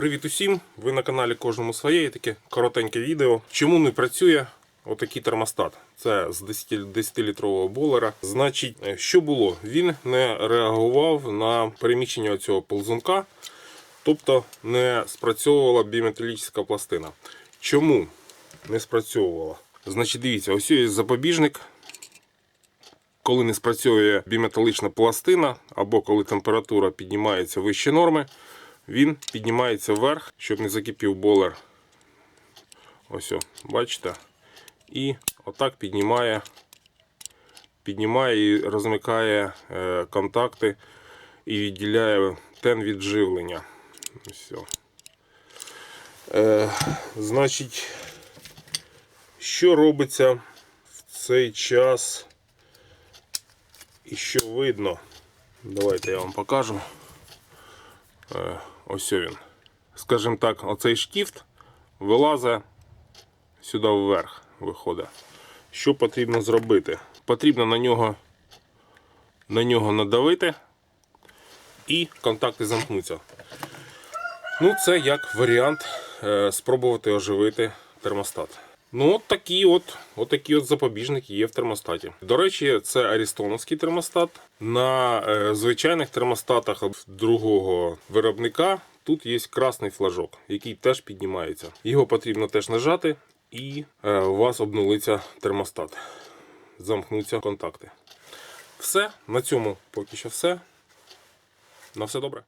Привіт усім! Ви на каналі Кожному своє. І Таке коротеньке відео. Чому не працює отакий термостат? Це з 10-літрового болера. Значить, е, що було? Він не реагував на переміщення цього ползунка, тобто не спрацьовувала біметалічна пластина. Чому не спрацьовувала? Значить, дивіться, ось є запобіжник. Коли не спрацьовує біметалічна пластина, або коли температура піднімається вище норми, він піднімається вверх, щоб не закипів болер. Ось, о, бачите? І отак піднімає, піднімає і розмикає е, контакти і відділяє тен від живлення. Ось. Е, значить, що робиться в цей час і що видно? Давайте я вам покажу. Е, Ось він. Скажімо так, оцей штіфт вилазить сюди вверх, виходить. Що потрібно зробити? Потрібно на нього, на нього надавити і контакти замкнуться. Ну, це як варіант е, спробувати оживити термостат. Ну, от такі от, от такі от запобіжники є в термостаті. До речі, це арістоновський термостат. На е, звичайних термостатах другого виробника тут є красний флажок, який теж піднімається. Його потрібно теж нажати, і е, у вас обнулиться термостат. Замкнуться контакти. Все, на цьому поки що все. На все добре.